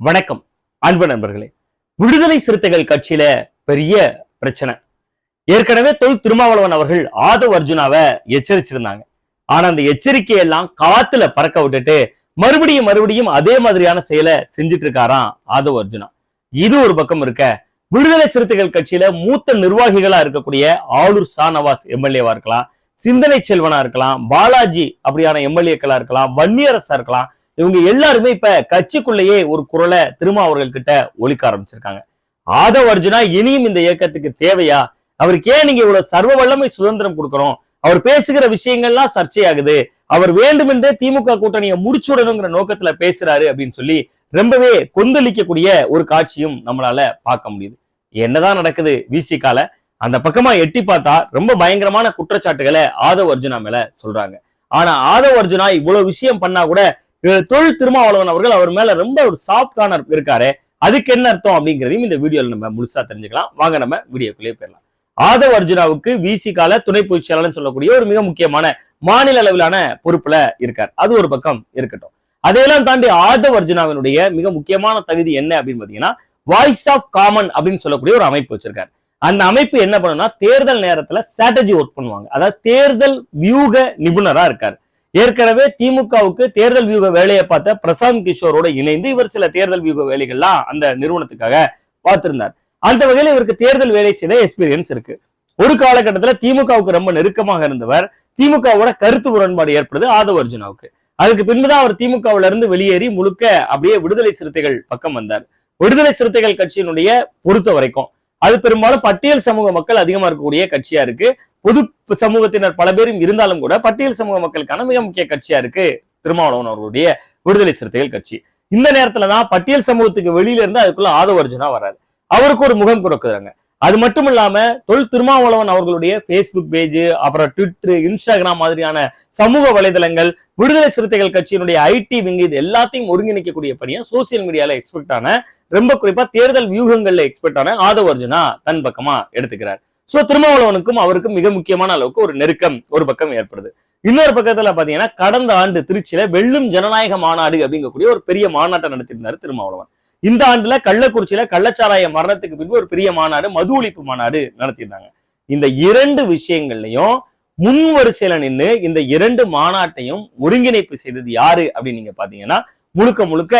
வணக்கம் அன்பு நண்பர்களே. விடுதலை சிறுத்தைகள் கட்சியில பெரிய பிரச்சனை. ஏற்கனவே தொல் திருமாவளவன் அவர்கள் ஆதவ் அர்ஜுனாவை எச்சரிச்சிருந்தாங்க. ஆனா அந்த எச்சரிக்கையெல்லாம் காத்துல பறக்க விட்டுட்டு மறுபடியும் மறுபடியும் அதே மாதிரியான செயலை செஞ்சுட்டு இருக்காராம் ஆதவ் அர்ஜுனா. இது ஒரு பக்கம் இருக்க விடுதலை சிறுத்தைகள் கட்சியில மூத்த நிர்வாகிகளா இருக்கக்கூடிய ஆளூர் ஷானவாஸ் எம்எல்ஏவா இருக்கலாம் சிந்தனை செல்வனா இருக்கலாம் பாலாஜி அப்படியான எம்எல்ஏக்களா இருக்கலாம் வன்னியரசா இருக்கலாம் இவங்க எல்லாருமே இப்ப கட்சிக்குள்ளேயே ஒரு குரலை திருமாவர்கள் கிட்ட ஒழிக்க ஆரம்பிச்சிருக்காங்க. ஆதவ அர்ஜுனா இனியும் இந்த இயக்கத்துக்கு தேவையா? அவருக்கு ஏன் நீங்க இவ்வளவு சர்வ வல்லமை சுதந்திரம் கொடுக்கறோம்? அவர் பேசுகிற விஷயங்கள்லாம் சர்ச்சையாகுது. அவர் வேண்டுமென்றே திமுக கூட்டணியை முடிச்சுடணுங்கிற நோக்கத்துல பேசுறாரு அப்படின்னு சொல்லி ரொம்பவே கொந்தளிக்கக்கூடிய ஒரு காட்சியும் நம்மளால பார்க்க முடியுது. என்னதான் நடக்குது விசிகால அந்த பக்கமா எட்டி பார்த்தா ரொம்ப பயங்கரமான குற்றச்சாட்டுகளை ஆதவ் அர்ஜுனா மேல சொல்றாங்க. ஆனா ஆதவ் அர்ஜுனா இவ்வளவு விஷயம் பண்ணா கூட தொழில் திருமாவளவன் அவர்கள் அவர் மேல ரொம்ப ஒரு சாஃப்ட் கார்னர் இருக்காரு. அதுக்கு என்ன அர்த்தம் அப்படிங்கிறதையும் இந்த வீடியோல நம்ம முழுசா தெரிஞ்சுக்கலாம். வாங்க நம்ம வீடியோக்குள்ளேயே போயிடலாம். ஆதவ் அர்ஜுனாவுக்கு விசிகால துணை பொதுச் சொல்லக்கூடிய ஒரு மிக முக்கியமான மாநில அளவிலான பொறுப்புல இருக்கார். அது ஒரு பக்கம் இருக்கட்டும். அதையெல்லாம் தாண்டி ஆதவ் அர்ஜுனாவினுடைய மிக முக்கியமான தகுதி என்ன அப்படின்னு பாத்தீங்கன்னா வாய்ஸ் ஆஃப் காமன் அப்படின்னு சொல்லக்கூடிய ஒரு அமைப்பு வச்சிருக்காரு. அந்த அமைப்பு என்ன பண்ணுன்னா தேர்தல் நேரத்துல ஸ்ட்ராட்டஜி ஒர்க் பண்ணுவாங்க. அதாவது தேர்தல் வியூக நிபுணரா இருக்காரு. ஏற்கனவே திமுகவுக்கு தேர்தல் வியூக வேலையை பார்த்த பிரசாந்த் கிஷோரோட இணைந்து இவர் சில தேர்தல் வியூக வேலைகள்லாம் அந்த நிறுவனத்துக்காக பார்த்திருந்தார். அந்த வகையில் இவருக்கு தேர்தல் வேலை செய்த எக்ஸ்பீரியன்ஸ் இருக்கு. ஒரு காலகட்டத்துல திமுகவுக்கு ரொம்ப நெருக்கமாக இருந்தவர் திமுகவோட கருத்து முரண்பாடு ஏற்படுது ஆதவ அர்ஜுனாவுக்கு. அதுக்கு பின்புதான் அவர் திமுகவுல இருந்து வெளியேறி முழுக்க அப்படியே விடுதலை சிறுத்தைகள் பக்கம் வந்தார். விடுதலை சிறுத்தைகள் கட்சியினுடைய பொறுத்த வரைக்கும் அது பெரும்பாலும் பட்டியல் சமூக மக்கள் அதிகமா இருக்கக்கூடிய கட்சியா இருக்கு. பொது சமூகத்தினர் பல பேரும் இருந்தாலும் கூட பட்டியல் சமூக மக்களுக்கான மிக முக்கிய கட்சியா இருக்கு திருமாவளவன் அவர்களுடைய விடுதலை சிறுத்தைகள் கட்சி. இந்த நேரத்துல தான் பட்டியல் சமூகத்துக்கு வெளியில இருந்து அதுக்குள்ள ஆதவ அர்ஜுனா வராரு அவருக்கு ஒரு முகம் கொடுக்குறாங்க அது மட்டும் இல்லாம தொல் திருமாவளவன் அவர்களுடைய ஃபேஸ்புக் பேஜ் அப்புறம் ட்விட்டர் இன்ஸ்டாகிராம் மாதிரியான சமூக வலைதளங்கள் விடுதலை சிறுத்தைகள் கட்சியினுடைய ஐடி விங்கு இது எல்லாத்தையும் ஒருங்கிணைக்கக்கூடிய பணியை சோசியல் மீடியால எக்ஸ்பெக்ட் ஆன ரொம்ப குறிப்பா தேர்தல் வியூகங்கள்ல எக்ஸ்பெக்ட் ஆன ஆதவ அர்ஜுனா தன் பக்கமா எடுத்துக்கிறார். சோ திருமாவளவனுக்கும் அவருக்கும் மிக முக்கியமான அளவுக்கு ஒரு நெருக்கம் ஒரு பக்கம் ஏற்படுது. இன்னொரு பக்கத்துல பாத்தீங்கன்னா கடந்த ஆண்டு திருச்சியில வெள்ளும் ஜனநாயக மாநாடு அப்படிங்கக்கூடிய ஒரு பெரிய மாநாட்டை நடத்தியிருந்தாரு திருமாவளவன். இந்த ஆண்டுல கள்ளக்குறிச்சியில கள்ளச்சாராய மரணத்துக்கு பின்பு ஒரு பெரிய மாநாடு மது ஒழிப்பு மாநாடு நடத்தியிருந்தாங்க. இந்த இரண்டு விஷயங்கள்லையும் முன் வரிசையில நின்று இந்த இரண்டு மாநாட்டையும் ஒருங்கிணைப்பு செய்தது யாரு அப்படின்னு நீங்க பாத்தீங்கன்னா முழுக்க முழுக்க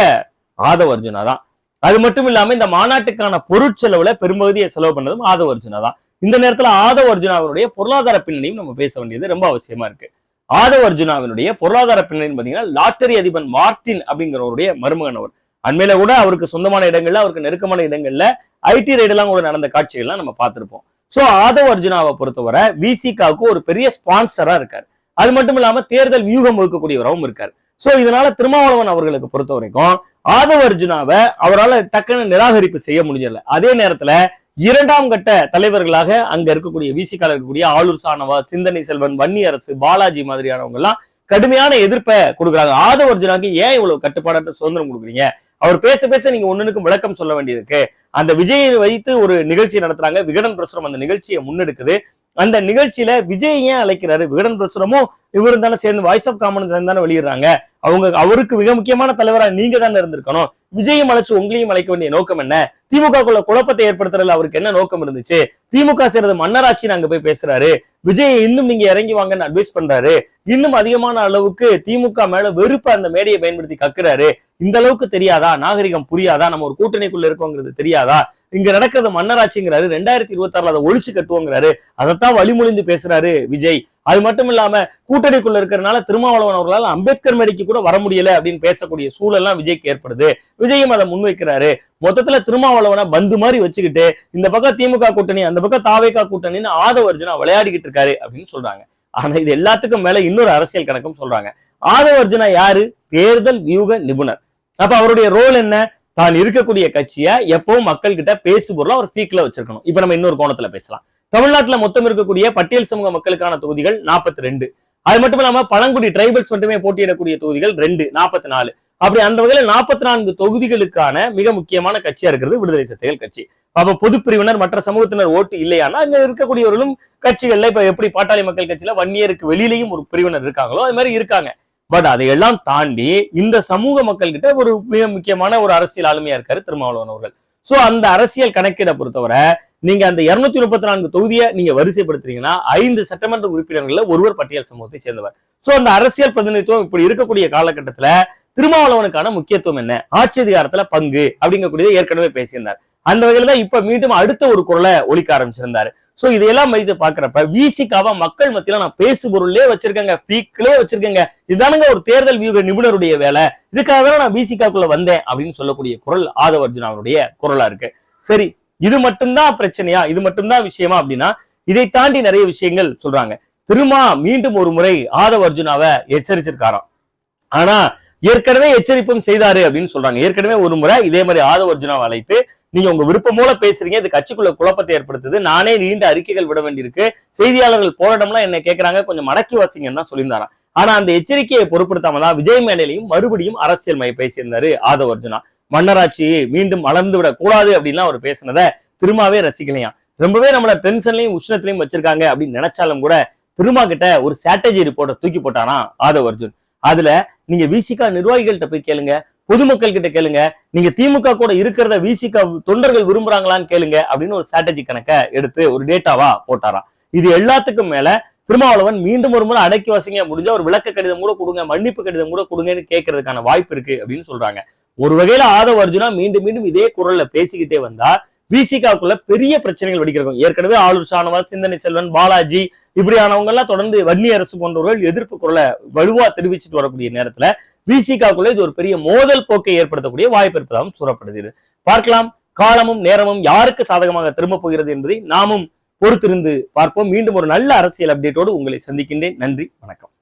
ஆதவ அர்ஜுனா தான். அது மட்டும் இல்லாம இந்த மாநாட்டுக்கான பொருட்செலவுல பெரும்பகுதியை செலவு பண்ணதும் ஆதவ அர்ஜுனா தான். இந்த நேரத்துல ஆதவ அர்ஜுனாவினுடைய பொருளாதார பின்னணியும் நம்ம பேச வேண்டியது ரொம்ப அவசியமா இருக்கு. ஆதவ அர்ஜுனாவினுடைய பொருளாதார பின்னணி பாத்தீங்கன்னா லாட்டரி அதிபன் மார்டின் அப்படிங்கிறவருடைய மருமகன் அவர். அண்மையில கூட அவருக்கு சொந்தமான இடங்கள்ல அவருக்கு நெருக்கமான இடங்கள்ல ஐடி ரைடெல்லாம் கூட நடந்த காட்சிகள்லாம் நம்ம பார்த்திருப்போம். சோ ஆதவ் அர்ஜுனாவை பொறுத்தவரை விசிகாவுக்கு ஒரு பெரிய ஸ்பான்சரா இருக்காரு. அது மட்டும் இல்லாம தேர்தல் வியூகம் வகுக்கக்கூடியவராகவும் இருக்காரு. சோ இதனால திருமாவளவன் அவர்களுக்கு பொறுத்த வரைக்கும் ஆதவ அர்ஜுனாவை அவரால் டக்குன்னு நிராகரிப்பு செய்ய முடியல அதே நேரத்துல இரண்டாம் கட்ட தலைவர்களாக அங்க இருக்கக்கூடிய விசிக்கால இருக்கக்கூடிய ஆளூர் சாணவா சிந்தனை செல்வன் வன்னி அரசு பாலாஜி மாதிரியானவங்க எல்லாம் கடுமையான எதிர்ப்பை கொடுக்குறாங்க. ஆதவ அர்ஜுனாக்கு ஏன் இவ்வளவு கட்டுப்பாடற்ற சுதந்திரம் கொடுக்குறீங்க? அவர் பேச பேச நீங்க ஒண்ணுக்கும் விளக்கம் சொல்ல வேண்டியிருக்கு. அந்த விஜயை வைத்து ஒரு நிகழ்ச்சி நடத்துறாங்க. விகடன் பிரசுரம் அந்த நிகழ்ச்சியை முன்னெடுக்குது. அந்த நிகழ்ச்சியில விஜய் ஏன் அழைக்கிறாரு? விகடன் பிரசுரமும் இவரும் தானே சேர்ந்து வாய்ஸ் ஆஃப் காமன் சேர்ந்து தானே வெளியிடுறாங்க. அவங்க அவருக்கு மிக முக்கியமான தலைவரா நீங்க தானே இருந்திருக்கணும். விஜயம் அழைச்சு உங்களையும் அழைக்க வேண்டிய நோக்கம் என்ன? திமுக குள்ள குழப்பத்தை ஏற்படுத்துறதுல அவருக்கு என்ன நோக்கம் இருந்துச்சு? திமுக செய்யறது மன்னராட்சி அங்க போய் பேசுறாரு. விஜய் இன்னும் நீங்க இறங்கி வாங்கன்னு அட்வைஸ் பண்றாரு. இன்னும் அதிகமான அளவுக்கு திமுக மேல வெறுப்ப அந்த மேடையை பயன்படுத்தி கக்குறாரு. இந்த அளவுக்கு தெரியாதா? நாகரிகம் புரியாதா? நம்ம ஒரு கூட்டணிக்குள்ள இருக்கோங்கிறது தெரியாதா? இங்க நடக்கிறது மன்னராட்சிங்கிறாரு ரெண்டாயிரத்தி இருபத்தி ஆறுல அதை ஒழிச்சு கட்டுவோங்கிறாரு. அதைத்தான் வழிமொழிந்து பேசுறாரு விஜய். அது மட்டும் இல்லாம கூட்டணிக்குள்ள இருக்கிறனால திருமாவளவன் அவர்களால் அம்பேத்கர் மேடைக்கு கூட வர முடியல அப்படின்னு பேசக்கூடிய சூழல்லாம் விஜய்க்கு ஏற்படுது. விஜயும் அதை முன்வைக்கிறாரு. மொத்தத்துல திருமாவளவனை பந்து மாதிரி வச்சுக்கிட்டு இந்த பக்கம் திமுக கூட்டணி அந்த பக்கம் தாவேகா கூட்டணின்னு ஆதவர்ஜுனா விளையாடிக்கிட்டு இருக்காரு அப்படின்னு சொல்றாங்க. ஆனா இது எல்லாத்துக்கும் மேல இன்னொரு அரசியல் கணக்கும் சொல்றாங்க. ஆதவர்ஜுனா யாரு? தேர்தல் வியூக நிபுணர். அப்ப அவருடைய ரோல் என்ன? தான் இருக்கக்கூடிய கட்சியை எப்பவும் மக்கள் கிட்ட பேசு பொருளா ஒரு பீக்ல வச்சிருக்கணும். இப்ப நம்ம இன்னொரு கோணத்துல பேசலாம். தமிழ்நாட்டுல மொத்தம் இருக்கக்கூடிய பட்டியல் சமூக மக்களுக்கான தொகுதிகள் நாற்பத்தி ரெண்டு அது மட்டும் இல்லாம பழங்குடி டிரைபல்ஸ் மட்டுமே போட்டியிடக்கூடிய தொகுதிகள் ரெண்டு நாற்பத்தி நாலு அப்படி அந்த வகையில நாற்பத்தி நான்கு தொகுதிகளுக்கான மிக முக்கியமான கட்சியா இருக்கிறது விடுதலை சிறுத்தைகள் கட்சி. அப்ப பொது பிரிவினர் மற்ற சமூகத்தினர் ஓட்டு இல்லையானா அங்க இருக்கக்கூடியவர்களும் கட்சிகள்ல இப்ப எப்படி பாட்டாளி மக்கள் கட்சியில வன்னியருக்கு வெளியிலையும் ஒரு பிரிவினர் இருக்காங்களோ அது மாதிரி இருக்காங்க. பட் அதையெல்லாம் தாண்டி இந்த சமூக மக்கள் கிட்ட ஒரு மிக முக்கியமான ஒரு அரசியல் ஆளுமையா இருக்காரு திருமாவளவன் அவர்கள். சோ அந்த அரசியல் கணக்கீடை பொறுத்தவரை நீங்க அந்த இருநூத்தி முப்பத்தி நான்கு தொகுதியை நீங்க வரிசைப்படுத்துறீங்கன்னா ஐந்து சட்டமன்ற உறுப்பினர்கள்ல ஒருவர் பட்டியல் சமூகத்தை சேர்ந்தவர். சோ அந்த அரசியல் பிரதிநிதித்துவம் இப்படி இருக்கக்கூடிய காலகட்டத்துல திருமாவளவனுக்கான முக்கியத்துவம் என்ன? ஆட்சி அதிகாரத்துல பங்கு அப்படிங்கக்கூடியதை ஏற்கனவே பேசியிருந்தார். அந்த வகையில தான் இப்ப மீண்டும் அடுத்த ஒரு குரலை ஒழிக்க ஆரம்பிச்சிருந்தாரு. சோ இதையெல்லாம் வைத்து பாக்குறப்ப விசிகாவா மக்கள் மத்தியில நான் பேசு பொருளே வச்சிருக்கேங்க பீக்களே வச்சிருக்கேங்க. இதுதானுங்க ஒரு தேர்தல் வியூக நிபுணருடைய வேலை. இதுக்காக தான் நான் விசிகாக்குள்ள வந்தேன் அப்படின்னு சொல்லக்கூடிய குரல் ஆதவ அர்ஜுன் அவருடைய குரலா இருக்கு. சரி இது மட்டும்தான் பிரச்சனையா? இது மட்டும்தான் விஷயமா அப்படின்னா இதை தாண்டி நிறைய விஷயங்கள் சொல்றாங்க. திருமா மீண்டும் ஒரு முறை ஆதவ அர்ஜுனாவை எச்சரிச்சிருக்காராம். ஆனா ஏற்கனவே எச்சரிப்பும் செய்தாரு அப்படின்னு சொல்றாங்க. ஏற்கனவே ஒரு முறை இதே மாதிரி ஆதவ அர்ஜுனாவை அழைத்து நீங்க உங்க விருப்பம் போல பேசுறீங்க இது கட்சிக்குள்ள குழப்பத்தை ஏற்படுத்துது. நானே நீண்ட அறிக்கைகள் விட வேண்டியிருக்கு. செய்தியாளர்கள் போராட்டம்லாம் என்ன கேட்கறாங்க கொஞ்சம் மடக்கி வாசிங்கன்னு தான் சொல்லியிருந்தாராம். ஆனா அந்த எச்சரிக்கையை பொருட்படுத்தாம தான் விஜய் மேடையிலையும் மறுபடியும் அரசியல் மைய பேசியிருந்தாரு ஆதவ அர்ஜுனா. மன்னராட்சி மீண்டும் மலர்ந்து விடக்கூடாது அப்படின்லாம் அவர் பேசினதை திருமாவே ரசிக்கலையாம். ரொம்பவே நம்மள டென்ஷன்லையும் உஷ்ணத்திலையும் வச்சிருக்காங்க அப்படின்னு நினைச்சாலும் கூட திருமா கிட்ட ஒரு ஸ்ட்ராட்டஜி ரிப்போர்ட்டை தூக்கி போட்டானா ஆதவ் அர்ஜுன். அதுல நீங்க விசிகா நிர்வாகிகள்கிட்ட போய் கேளுங்க. பொதுமக்கள் கிட்ட கேளுங்க. நீங்க திமுக கூட இருக்கிறத விசிக தொண்டர்கள் விரும்புறாங்களான்னு கேளுங்க அப்படின்னு ஒரு ஸ்ட்ராட்டஜி கணக்கை எடுத்து ஒரு டேட்டாவா போட்டாராம். இது எல்லாத்துக்கும் மேல திருமாவளவன் மீண்டும் ஒரு முறை அடக்கி வசிங்க முடிஞ்சா ஒரு விளக்க கடிதம் கூட கொடுங்க மன்னிப்பு கடிதம் கூட கொடுங்கன்னு கேட்கறதுக்கான வாய்ப்பு இருக்கு அப்படின்னு சொல்றாங்க. ஒரு வகையில ஆதவ அர்ஜுனா மீண்டும் மீண்டும் இதே குரல்ல பேசிக்கிட்டே வந்தா விசிகாவுக்குள்ள பெரிய பிரச்சனைகள் வெடிக்கிறோம் ஏற்கனவே ஆளுர் ஷானவாஸ் சிந்தனை செல்வன் பாலாஜி இப்படியானவங்க எல்லாம் தொடர்ந்து வன்னி அரசு போன்றவர்கள் எதிர்ப்பு குரலை வலுவா தெரிவிச்சுட்டு வரக்கூடிய நேரத்துல விசிகாவுக்குள்ள இது ஒரு பெரிய மோதல் போக்கை ஏற்படுத்தக்கூடிய வாய்ப்பு இருப்பதாகவும் கூறப்படுகிறது பார்க்கலாம். காலமும் நேரமும் யாருக்கு சாதகமாக திரும்ப போகிறது என்பதை நாமும் பொறுத்திருந்து பார்ப்போம். மீண்டும் ஒரு நல்ல அரசியல் அப்டேட்டோடு உங்களை சந்திக்கின்றேன். நன்றி. வணக்கம்.